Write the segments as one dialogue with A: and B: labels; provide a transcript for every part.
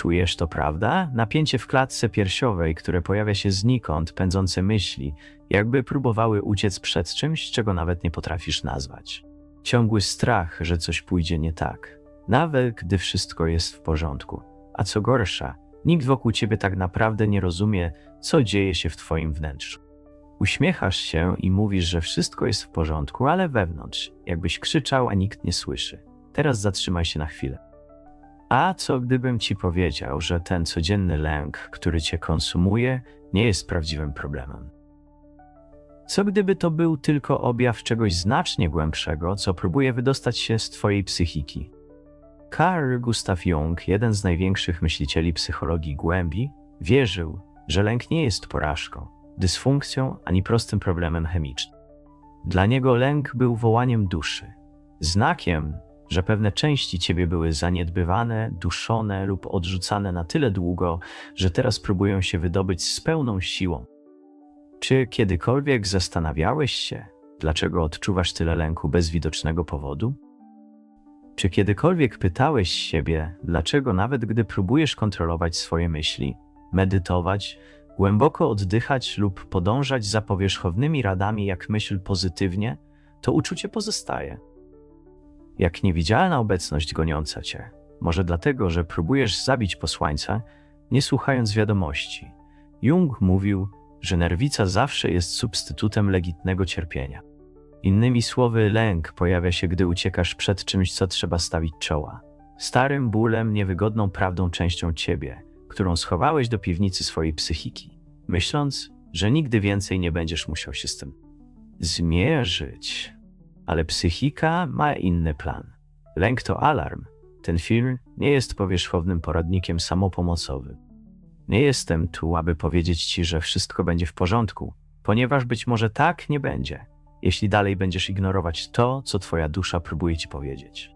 A: Czujesz to, prawda? Napięcie w klatce piersiowej, które pojawia się znikąd, pędzące myśli, jakby próbowały uciec przed czymś, czego nawet nie potrafisz nazwać. Ciągły strach, że coś pójdzie nie tak, nawet gdy wszystko jest w porządku. A co gorsza, nikt wokół ciebie tak naprawdę nie rozumie, co dzieje się w twoim wnętrzu. Uśmiechasz się i mówisz, że wszystko jest w porządku, ale wewnątrz, jakbyś krzyczał, a nikt nie słyszy. Teraz zatrzymaj się na chwilę. A co gdybym ci powiedział, że ten codzienny lęk, który cię konsumuje, nie jest prawdziwym problemem? Co gdyby to był tylko objaw czegoś znacznie głębszego, co próbuje wydostać się z twojej psychiki? Carl Gustav Jung, jeden z największych myślicieli psychologii głębi, wierzył, że lęk nie jest porażką, dysfunkcją ani prostym problemem chemicznym. Dla niego lęk był wołaniem duszy, znakiem, że pewne części ciebie były zaniedbywane, duszone lub odrzucane na tyle długo, że teraz próbują się wydobyć z pełną siłą. Czy kiedykolwiek zastanawiałeś się, dlaczego odczuwasz tyle lęku bez widocznego powodu? Czy kiedykolwiek pytałeś siebie, dlaczego nawet gdy próbujesz kontrolować swoje myśli, medytować, głęboko oddychać lub podążać za powierzchownymi radami jak myśl pozytywnie, to uczucie pozostaje? Jak niewidzialna obecność goniąca cię, może dlatego, że próbujesz zabić posłańca, nie słuchając wiadomości. Jung mówił, że nerwica zawsze jest substytutem legitnego cierpienia. Innymi słowy, lęk pojawia się, gdy uciekasz przed czymś, co trzeba stawić czoła. Starym bólem, niewygodną prawdą częścią ciebie, którą schowałeś do piwnicy swojej psychiki, myśląc, że nigdy więcej nie będziesz musiał się z tym zmierzyć. Ale psychika ma inny plan. Lęk to alarm. Ten film nie jest powierzchownym poradnikiem samopomocowym. Nie jestem tu, aby powiedzieć ci, że wszystko będzie w porządku, ponieważ być może tak nie będzie, jeśli dalej będziesz ignorować to, co twoja dusza próbuje ci powiedzieć.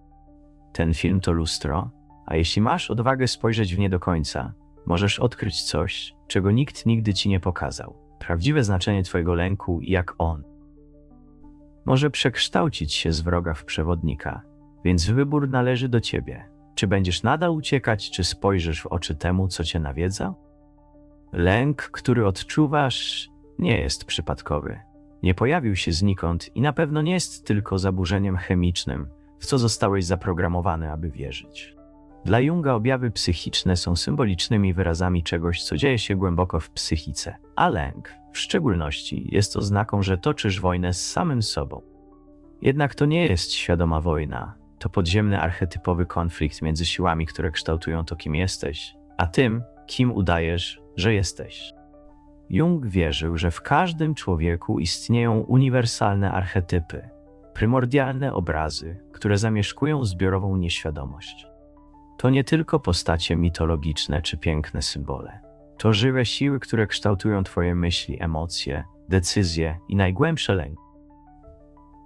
A: Ten film to lustro, a jeśli masz odwagę spojrzeć w nie do końca, możesz odkryć coś, czego nikt nigdy ci nie pokazał. Prawdziwe znaczenie twojego lęku i jak on może przekształcić się z wroga w przewodnika, więc wybór należy do ciebie. Czy będziesz nadal uciekać, czy spojrzysz w oczy temu, co cię nawiedza? Lęk, który odczuwasz, nie jest przypadkowy. Nie pojawił się znikąd i na pewno nie jest tylko zaburzeniem chemicznym, w co zostałeś zaprogramowany, aby wierzyć. Dla Junga objawy psychiczne są symbolicznymi wyrazami czegoś, co dzieje się głęboko w psychice, a lęk, w szczególności, jest oznaką, że toczysz wojnę z samym sobą. Jednak to nie jest świadoma wojna, to podziemny archetypowy konflikt między siłami, które kształtują to, kim jesteś, a tym, kim udajesz, że jesteś. Jung wierzył, że w każdym człowieku istnieją uniwersalne archetypy, prymordialne obrazy, które zamieszkują zbiorową nieświadomość. To nie tylko postacie mitologiczne czy piękne symbole. To żywe siły, które kształtują Twoje myśli, emocje, decyzje i najgłębsze lęki.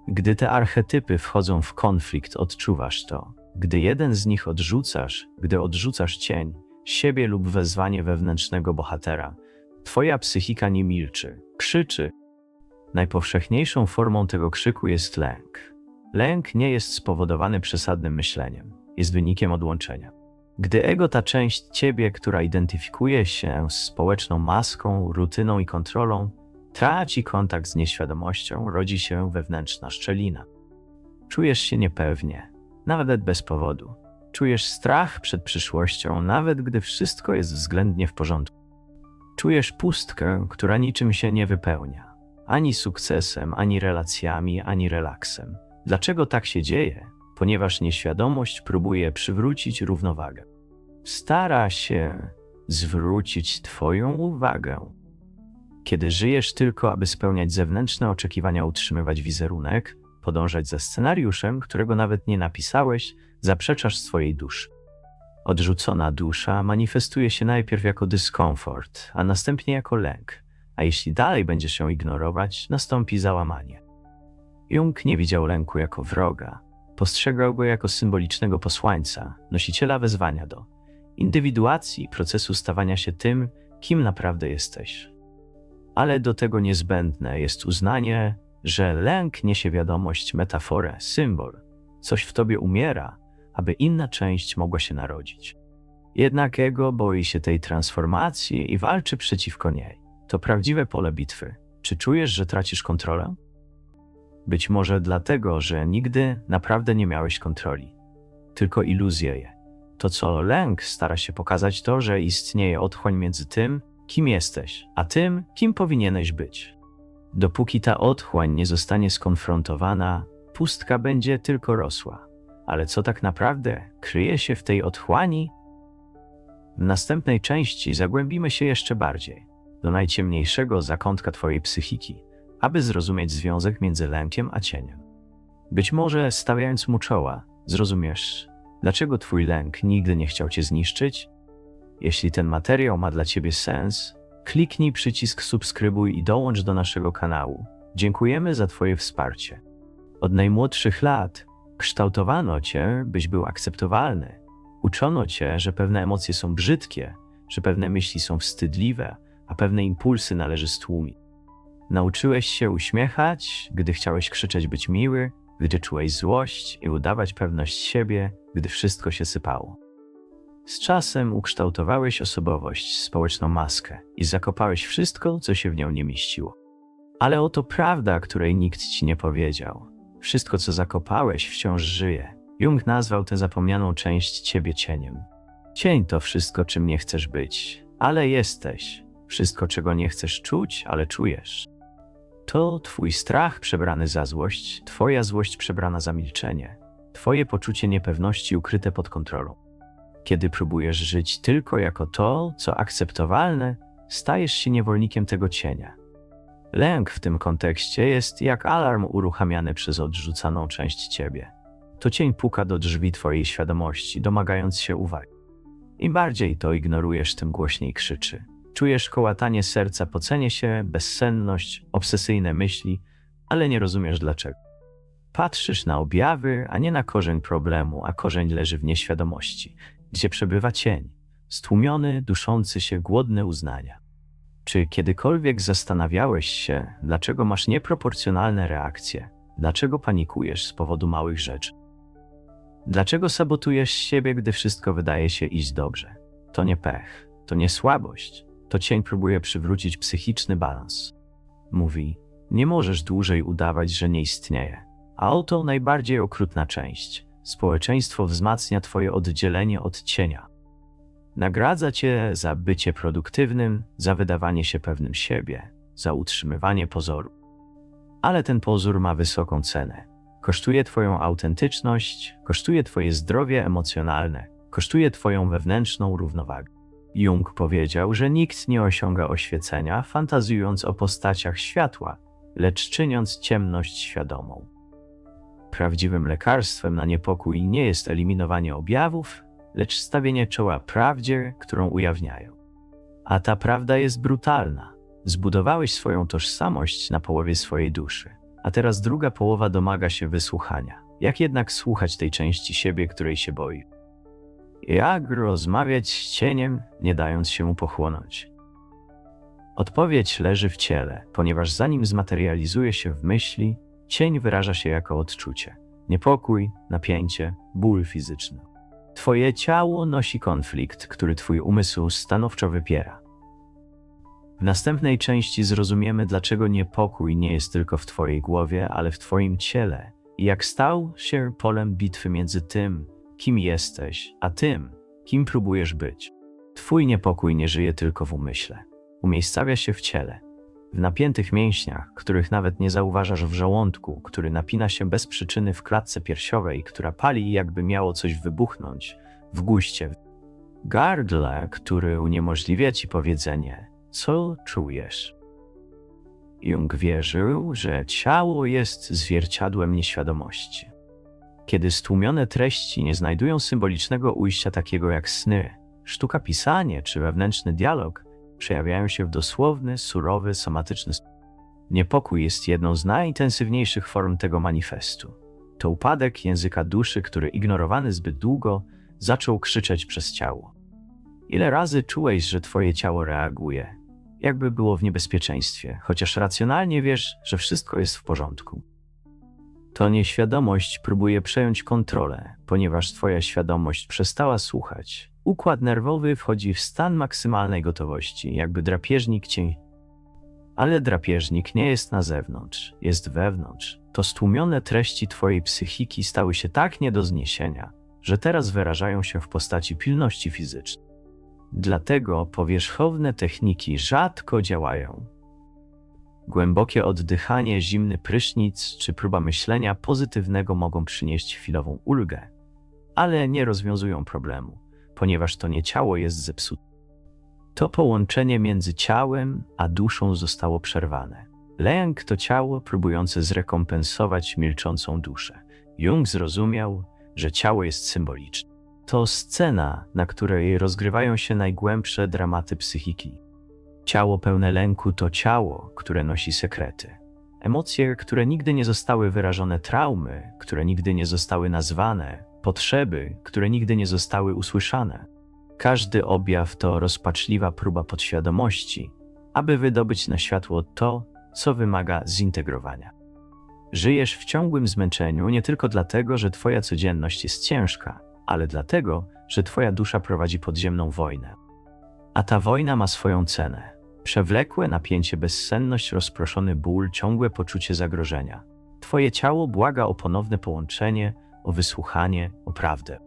A: Gdy te archetypy wchodzą w konflikt, odczuwasz to. Gdy jeden z nich odrzucasz, gdy odrzucasz cień, siebie lub wezwanie wewnętrznego bohatera, Twoja psychika nie milczy, krzyczy. Najpowszechniejszą formą tego krzyku jest lęk. Lęk nie jest spowodowany przesadnym myśleniem, jest wynikiem odłączenia. Gdy ego, ta część ciebie, która identyfikuje się z społeczną maską, rutyną i kontrolą, traci kontakt z nieświadomością, rodzi się wewnętrzna szczelina. Czujesz się niepewnie, nawet bez powodu. Czujesz strach przed przyszłością, nawet gdy wszystko jest względnie w porządku. Czujesz pustkę, która niczym się nie wypełnia ani sukcesem, ani relacjami, ani relaksem. Dlaczego tak się dzieje? Ponieważ nieświadomość próbuje przywrócić równowagę. Stara się zwrócić Twoją uwagę. Kiedy żyjesz tylko, aby spełniać zewnętrzne oczekiwania, utrzymywać wizerunek, podążać za scenariuszem, którego nawet nie napisałeś, zaprzeczasz swojej duszy. Odrzucona dusza manifestuje się najpierw jako dyskomfort, a następnie jako lęk, a jeśli dalej będziesz ją ignorować, nastąpi załamanie. Jung nie widział lęku jako wroga, postrzegał go jako symbolicznego posłańca, nosiciela wezwania do indywiduacji procesu stawania się tym, kim naprawdę jesteś. Ale do tego niezbędne jest uznanie, że lęk niesie wiadomość, metaforę, symbol. Coś w tobie umiera, aby inna część mogła się narodzić. Jednak ego boi się tej transformacji i walczy przeciwko niej. To prawdziwe pole bitwy. Czy czujesz, że tracisz kontrolę? Być może dlatego, że nigdy naprawdę nie miałeś kontroli, tylko iluzję je. To, co lęk stara się pokazać, to, że istnieje otchłań między tym, kim jesteś, a tym, kim powinieneś być. Dopóki ta otchłań nie zostanie skonfrontowana, pustka będzie tylko rosła. Ale co tak naprawdę kryje się w tej otchłani? W następnej części zagłębimy się jeszcze bardziej, do najciemniejszego zakątka Twojej psychiki, aby zrozumieć związek między lękiem a cieniem. Być może stawiając mu czoła, zrozumiesz, dlaczego Twój lęk nigdy nie chciał Cię zniszczyć. Jeśli ten materiał ma dla Ciebie sens, kliknij przycisk subskrybuj i dołącz do naszego kanału. Dziękujemy za Twoje wsparcie. Od najmłodszych lat kształtowano Cię, byś był akceptowalny. Uczono Cię, że pewne emocje są brzydkie, że pewne myśli są wstydliwe, a pewne impulsy należy stłumić. Nauczyłeś się uśmiechać, gdy chciałeś krzyczeć być miły, gdy czułeś złość i udawać pewność siebie, gdy wszystko się sypało. Z czasem ukształtowałeś osobowość, społeczną maskę i zakopałeś wszystko, co się w nią nie mieściło. Ale oto prawda, której nikt ci nie powiedział. Wszystko, co zakopałeś, wciąż żyje. Jung nazwał tę zapomnianą część ciebie cieniem. Cień to wszystko, czym nie chcesz być, ale jesteś. Wszystko, czego nie chcesz czuć, ale czujesz. To twój strach przebrany za złość, twoja złość przebrana za milczenie, twoje poczucie niepewności ukryte pod kontrolą. Kiedy próbujesz żyć tylko jako to, co akceptowalne, stajesz się niewolnikiem tego cienia. Lęk w tym kontekście jest jak alarm uruchamiany przez odrzucaną część ciebie. To cień puka do drzwi twojej świadomości, domagając się uwagi. Im bardziej to ignorujesz, tym głośniej krzyczy. Czujesz kołatanie serca, pocenie się, bezsenność, obsesyjne myśli, ale nie rozumiesz dlaczego. Patrzysz na objawy, a nie na korzeń problemu, a korzeń leży w nieświadomości, gdzie przebywa cień, stłumiony, duszący się, głodny uznania. Czy kiedykolwiek zastanawiałeś się, dlaczego masz nieproporcjonalne reakcje? Dlaczego panikujesz z powodu małych rzeczy? Dlaczego sabotujesz siebie, gdy wszystko wydaje się iść dobrze? To nie pech, to nie słabość, to cień próbuje przywrócić psychiczny balans. Mówi: Nie możesz dłużej udawać, że nie istnieje. A oto najbardziej okrutna część. Społeczeństwo wzmacnia Twoje oddzielenie od cienia. Nagradza Cię za bycie produktywnym, za wydawanie się pewnym siebie, za utrzymywanie pozoru. Ale ten pozór ma wysoką cenę. Kosztuje Twoją autentyczność, kosztuje Twoje zdrowie emocjonalne, kosztuje Twoją wewnętrzną równowagę. Jung powiedział, że nikt nie osiąga oświecenia, fantazjując o postaciach światła, lecz czyniąc ciemność świadomą. Prawdziwym lekarstwem na niepokój nie jest eliminowanie objawów, lecz stawienie czoła prawdzie, którą ujawniają. A ta prawda jest brutalna. Zbudowałeś swoją tożsamość na połowie swojej duszy, a teraz druga połowa domaga się wysłuchania. Jak jednak słuchać tej części siebie, której się boi? Jak rozmawiać z cieniem, nie dając się mu pochłonąć? Odpowiedź leży w ciele, ponieważ zanim zmaterializuje się w myśli, cień wyraża się jako odczucie. Niepokój, napięcie, ból fizyczny. Twoje ciało nosi konflikt, który twój umysł stanowczo wypiera. W następnej części zrozumiemy, dlaczego niepokój nie jest tylko w twojej głowie, ale w twoim ciele i jak stał się polem bitwy między tym, kim jesteś, a tym, kim próbujesz być. Twój niepokój nie żyje tylko w umyśle. Umiejscawia się w ciele, w napiętych mięśniach, których nawet nie zauważasz w żołądku, który napina się bez przyczyny w klatce piersiowej, która pali jakby miało coś wybuchnąć, w guście, gardle, który uniemożliwia ci powiedzenie, co czujesz. Jung wierzył, że ciało jest zwierciadłem nieświadomości. Kiedy stłumione treści nie znajdują symbolicznego ujścia takiego jak sny, sztuka pisanie czy wewnętrzny dialog przejawiają się w dosłowny, surowy, somatyczny sposób. Niepokój jest jedną z najintensywniejszych form tego manifestu. To upadek języka duszy, który ignorowany zbyt długo zaczął krzyczeć przez ciało. Ile razy czułeś, że twoje ciało reaguje, jakby było w niebezpieczeństwie, chociaż racjonalnie wiesz, że wszystko jest w porządku. To nieświadomość próbuje przejąć kontrolę, ponieważ twoja świadomość przestała słuchać, Układ nerwowy wchodzi w stan maksymalnej gotowości, jakby drapieżnik cię. Ale drapieżnik nie jest na zewnątrz, jest wewnątrz. To stłumione treści twojej psychiki stały się tak nie do zniesienia, że teraz wyrażają się w postaci pilności fizycznej. Dlatego powierzchowne techniki rzadko działają. Głębokie oddychanie, zimny prysznic czy próba myślenia pozytywnego mogą przynieść chwilową ulgę, ale nie rozwiązują problemu, ponieważ to nie ciało jest zepsute. To połączenie między ciałem a duszą zostało przerwane. Lęk to ciało próbujące zrekompensować milczącą duszę. Jung zrozumiał, że ciało jest symboliczne. To scena, na której rozgrywają się najgłębsze dramaty psychiki. Ciało pełne lęku to ciało, które nosi sekrety. Emocje, które nigdy nie zostały wyrażone, traumy, które nigdy nie zostały nazwane, potrzeby, które nigdy nie zostały usłyszane. Każdy objaw to rozpaczliwa próba podświadomości, aby wydobyć na światło to, co wymaga zintegrowania. Żyjesz w ciągłym zmęczeniu nie tylko dlatego, że Twoja codzienność jest ciężka, ale dlatego, że Twoja dusza prowadzi podziemną wojnę. A ta wojna ma swoją cenę. Przewlekłe napięcie, bezsenność, rozproszony ból, ciągłe poczucie zagrożenia. Twoje ciało błaga o ponowne połączenie, o wysłuchanie, o prawdę.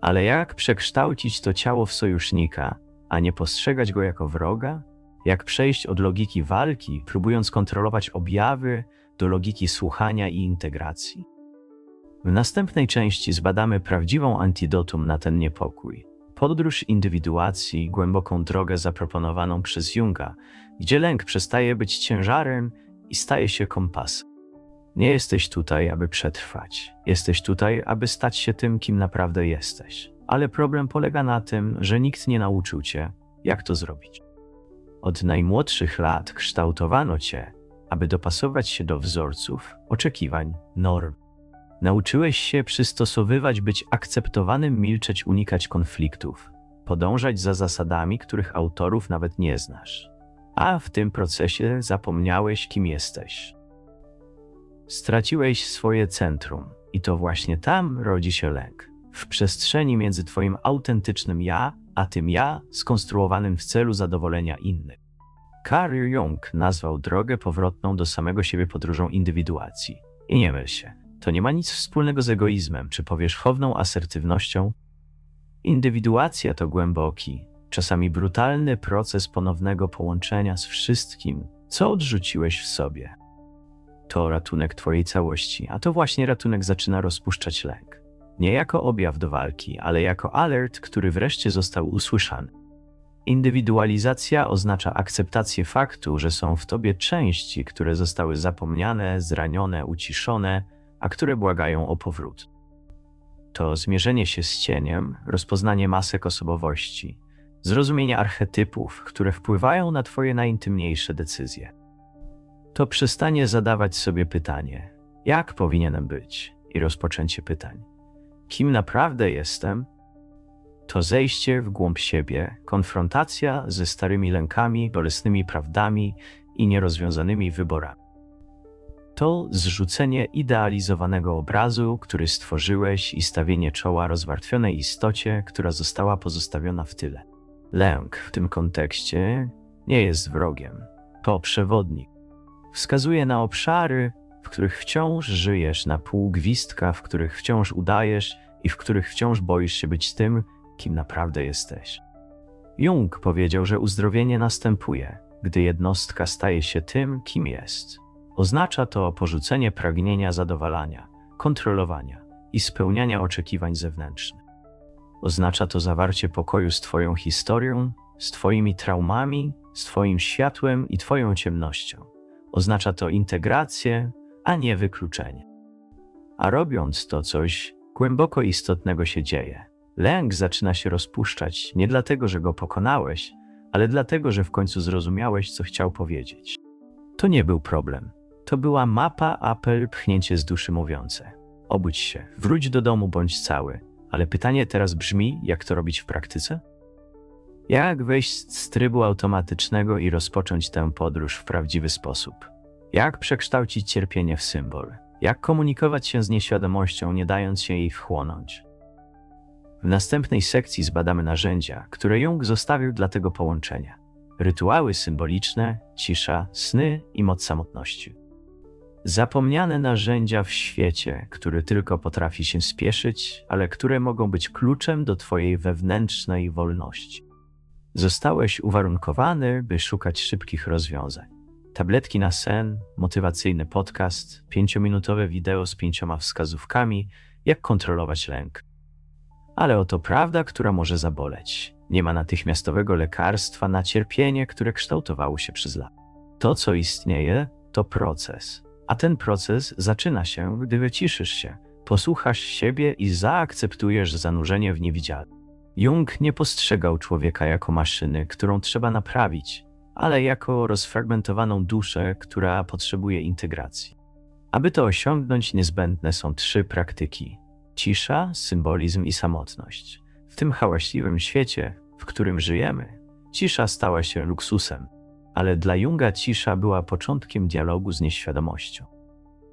A: Ale jak przekształcić to ciało w sojusznika, a nie postrzegać go jako wroga? Jak przejść od logiki walki, próbując kontrolować objawy, do logiki słuchania i integracji? W następnej części zbadamy prawdziwą antidotum na ten niepokój. Podróż indywiduacji, głęboką drogę zaproponowaną przez Junga, gdzie lęk przestaje być ciężarem i staje się kompasem. Nie jesteś tutaj, aby przetrwać. Jesteś tutaj, aby stać się tym, kim naprawdę jesteś. Ale problem polega na tym, że nikt nie nauczył cię, jak to zrobić. Od najmłodszych lat kształtowano cię, aby dopasować się do wzorców, oczekiwań, norm. Nauczyłeś się przystosowywać, być akceptowanym, milczeć, unikać konfliktów, podążać za zasadami, których autorów nawet nie znasz. A w tym procesie zapomniałeś, kim jesteś. Straciłeś swoje centrum, i to właśnie tam rodzi się lęk. W przestrzeni między Twoim autentycznym ja, a tym ja skonstruowanym w celu zadowolenia innych. Carl Jung nazwał drogę powrotną do samego siebie podróżą indywiduacji. I nie myl się, to nie ma nic wspólnego z egoizmem czy powierzchowną asertywnością. Indywiduacja to głęboki, czasami brutalny proces ponownego połączenia z wszystkim, co odrzuciłeś w sobie. To ratunek Twojej całości, a to właśnie ratunek zaczyna rozpuszczać lęk. Nie jako objaw do walki, ale jako alert, który wreszcie został usłyszany. Indywidualizacja oznacza akceptację faktu, że są w tobie części, które zostały zapomniane, zranione, uciszone, a które błagają o powrót. To zmierzenie się z cieniem, rozpoznanie masek osobowości, zrozumienie archetypów, które wpływają na Twoje najintymniejsze decyzje. To przestanie zadawać sobie pytanie, jak powinienem być, i rozpoczęcie pytań. Kim naprawdę jestem? To zejście w głąb siebie, konfrontacja ze starymi lękami, bolesnymi prawdami i nierozwiązanymi wyborami to zrzucenie idealizowanego obrazu, który stworzyłeś i stawienie czoła rozwartwionej istocie, która została pozostawiona w tyle. Lęk w tym kontekście nie jest wrogiem, to przewodnik. Wskazuje na obszary, w których wciąż żyjesz, na pół gwizdka, w których wciąż udajesz i w których wciąż boisz się być tym, kim naprawdę jesteś. Jung powiedział, że uzdrowienie następuje, gdy jednostka staje się tym, kim jest. Oznacza to porzucenie pragnienia zadowalania, kontrolowania i spełniania oczekiwań zewnętrznych. Oznacza to zawarcie pokoju z Twoją historią, z Twoimi traumami, z Twoim światłem i Twoją ciemnością. Oznacza to integrację, a nie wykluczenie. A robiąc to coś głęboko istotnego się dzieje. Lęk zaczyna się rozpuszczać nie dlatego, że go pokonałeś, ale dlatego, że w końcu zrozumiałeś, co chciał powiedzieć. To nie był problem. To była mapa, apel, pchnięcie z duszy mówiące. Obudź się, wróć do domu bądź cały. Ale pytanie teraz brzmi, jak to robić w praktyce? Jak wejść z trybu automatycznego i rozpocząć tę podróż w prawdziwy sposób? Jak przekształcić cierpienie w symbol? Jak komunikować się z nieświadomością, nie dając się jej wchłonąć? W następnej sekcji zbadamy narzędzia, które Jung zostawił dla tego połączenia. Rytuały symboliczne, cisza, sny i moc samotności. Zapomniane narzędzia w świecie, który tylko potrafi się spieszyć, ale które mogą być kluczem do Twojej wewnętrznej wolności. Zostałeś uwarunkowany, by szukać szybkich rozwiązań. Tabletki na sen, motywacyjny podcast, pięciominutowe wideo z pięcioma wskazówkami, jak kontrolować lęk. Ale oto prawda, która może zaboleć. Nie ma natychmiastowego lekarstwa na cierpienie, które kształtowało się przez lata. To, co istnieje, to proces. A ten proces zaczyna się, gdy wyciszysz się, posłuchasz siebie i zaakceptujesz zanurzenie w niewidzialne. Jung nie postrzegał człowieka jako maszyny, którą trzeba naprawić, ale jako rozfragmentowaną duszę, która potrzebuje integracji. Aby to osiągnąć, niezbędne są trzy praktyki: cisza, symbolizm i samotność. W tym hałaśliwym świecie, w którym żyjemy, cisza stała się luksusem, ale dla Junga cisza była początkiem dialogu z nieświadomością.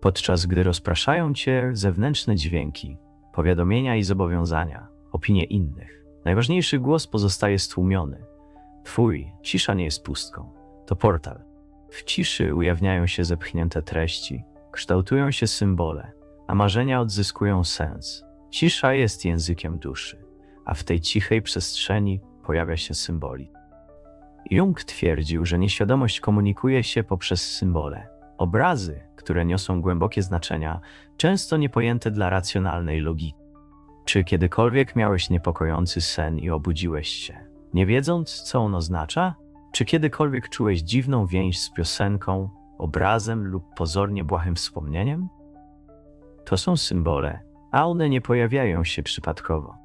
A: Podczas gdy rozpraszają cię zewnętrzne dźwięki, powiadomienia i zobowiązania, opinie innych, najważniejszy głos pozostaje stłumiony. Twój cisza nie jest pustką, to portal. W ciszy ujawniają się zepchnięte treści, kształtują się symbole, a marzenia odzyskują sens. Cisza jest językiem duszy, a w tej cichej przestrzeni pojawia się symboli. Jung twierdził, że nieświadomość komunikuje się poprzez symbole. Obrazy, które niosą głębokie znaczenia, często niepojęte dla racjonalnej logiki. Czy kiedykolwiek miałeś niepokojący sen i obudziłeś się, nie wiedząc, co on oznacza? Czy kiedykolwiek czułeś dziwną więź z piosenką, obrazem lub pozornie błahym wspomnieniem? To są symbole, a one nie pojawiają się przypadkowo.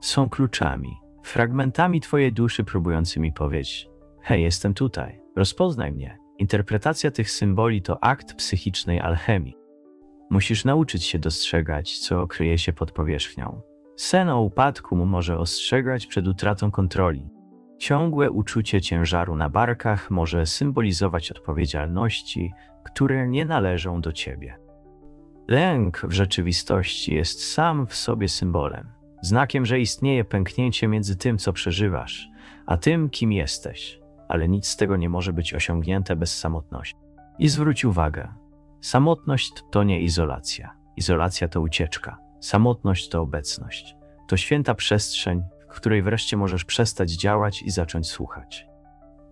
A: Są kluczami, fragmentami Twojej duszy próbującymi powiedzieć: Hej, jestem tutaj, rozpoznaj mnie. Interpretacja tych symboli to akt psychicznej alchemii. Musisz nauczyć się dostrzegać, co kryje się pod powierzchnią. Sen o upadku może ostrzegać przed utratą kontroli. Ciągłe uczucie ciężaru na barkach może symbolizować odpowiedzialności, które nie należą do ciebie. Lęk w rzeczywistości jest sam w sobie symbolem, znakiem, że istnieje pęknięcie między tym, co przeżywasz, a tym, kim jesteś, ale nic z tego nie może być osiągnięte bez samotności. I zwróć uwagę, samotność to nie izolacja, izolacja to ucieczka, samotność to obecność, to święta przestrzeń, w której wreszcie możesz przestać działać i zacząć słuchać.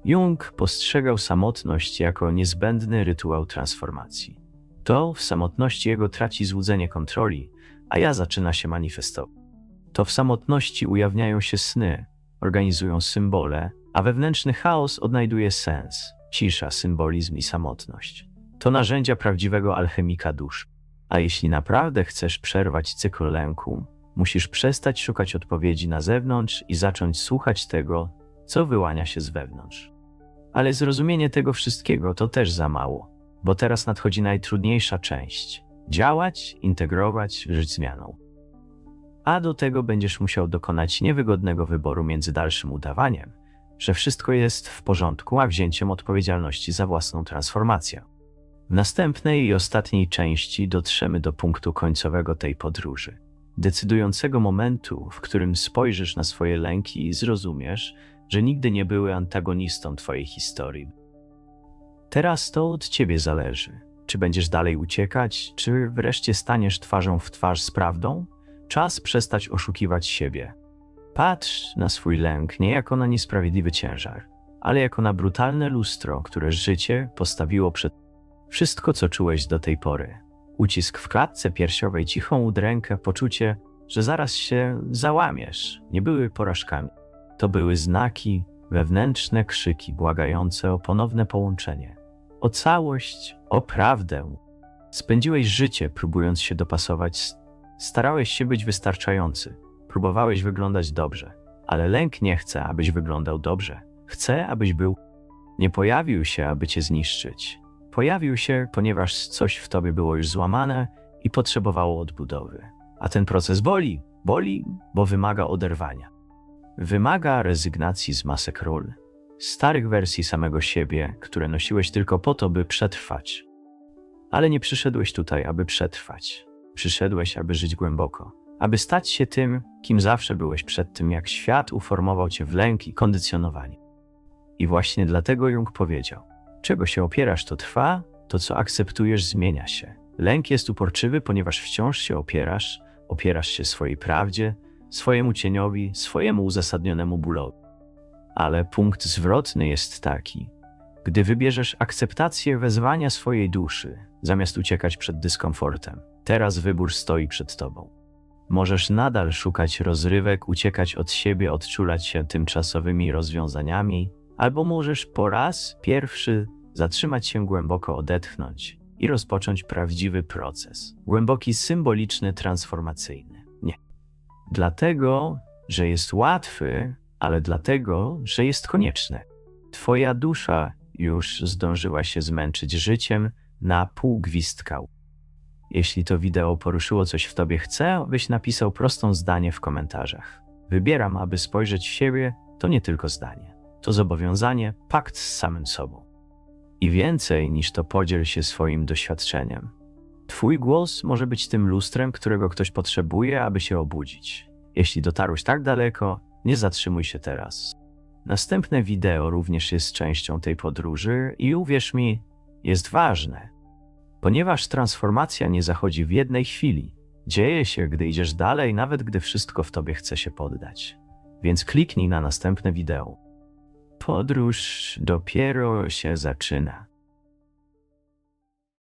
A: Jung postrzegał samotność jako niezbędny rytuał transformacji. To w samotności jego traci złudzenie kontroli, a ja zaczyna się manifestować. To w samotności ujawniają się sny, organizują symbole, a wewnętrzny chaos odnajduje sens, cisza, symbolizm i samotność. To narzędzia prawdziwego alchemika dusz. A jeśli naprawdę chcesz przerwać cykl lęku, musisz przestać szukać odpowiedzi na zewnątrz i zacząć słuchać tego, co wyłania się z wewnątrz. Ale zrozumienie tego wszystkiego to też za mało, bo teraz nadchodzi najtrudniejsza część działać, integrować, żyć zmianą. A do tego będziesz musiał dokonać niewygodnego wyboru między dalszym udawaniem, że wszystko jest w porządku, a wzięciem odpowiedzialności za własną transformację. W następnej i ostatniej części dotrzemy do punktu końcowego tej podróży, decydującego momentu, w którym spojrzysz na swoje lęki i zrozumiesz, że nigdy nie były antagonistą Twojej historii. Teraz to od Ciebie zależy. Czy będziesz dalej uciekać, czy wreszcie staniesz twarzą w twarz z prawdą? Czas przestać oszukiwać siebie. Patrz na swój lęk nie jako na niesprawiedliwy ciężar, ale jako na brutalne lustro, które życie postawiło przed wszystko, co czułeś do tej pory. Ucisk w klatce piersiowej, cichą udrękę, poczucie, że zaraz się załamiesz, nie były porażkami. To były znaki, wewnętrzne krzyki błagające o ponowne połączenie, o całość, o prawdę. Spędziłeś życie, próbując się dopasować, starałeś się być wystarczający, próbowałeś wyglądać dobrze, ale lęk nie chce, abyś wyglądał dobrze. Chce, abyś był. Nie pojawił się, aby cię zniszczyć. Pojawił się, ponieważ coś w tobie było już złamane i potrzebowało odbudowy. A ten proces boli, boli, bo wymaga oderwania. Wymaga rezygnacji z masek ról, starych wersji samego siebie, które nosiłeś tylko po to, by przetrwać. Ale nie przyszedłeś tutaj, aby przetrwać. Przyszedłeś, aby żyć głęboko, aby stać się tym, kim zawsze byłeś przed tym, jak świat uformował cię w lęk i kondycjonowanie. I właśnie dlatego Jung powiedział: Czego się opierasz, to trwa, to co akceptujesz, zmienia się. Lęk jest uporczywy, ponieważ wciąż się opierasz, opierasz się swojej prawdzie, swojemu cieniowi, swojemu uzasadnionemu bólowi. Ale punkt zwrotny jest taki: gdy wybierzesz akceptację wezwania swojej duszy, zamiast uciekać przed dyskomfortem, teraz wybór stoi przed tobą. Możesz nadal szukać rozrywek, uciekać od siebie, odczulać się tymczasowymi rozwiązaniami, albo możesz po raz pierwszy zatrzymać się głęboko, odetchnąć i rozpocząć prawdziwy proces. Głęboki, symboliczny, transformacyjny. Nie. Dlatego, że jest łatwy, ale dlatego, że jest konieczny. Twoja dusza już zdążyła się zmęczyć życiem na pół gwizdka. Jeśli to wideo poruszyło coś w tobie, chcę, abyś napisał prostą zdanie w komentarzach. Wybieram, aby spojrzeć w siebie, to nie tylko zdanie. To zobowiązanie, pakt z samym sobą. I więcej niż to podziel się swoim doświadczeniem. Twój głos może być tym lustrem, którego ktoś potrzebuje, aby się obudzić. Jeśli dotarłeś tak daleko, nie zatrzymuj się teraz. Następne wideo również jest częścią tej podróży i uwierz mi, jest ważne, ponieważ transformacja nie zachodzi w jednej chwili. Dzieje się, gdy idziesz dalej, nawet gdy wszystko w tobie chce się poddać. Więc kliknij na następne wideo. Podróż dopiero się zaczyna.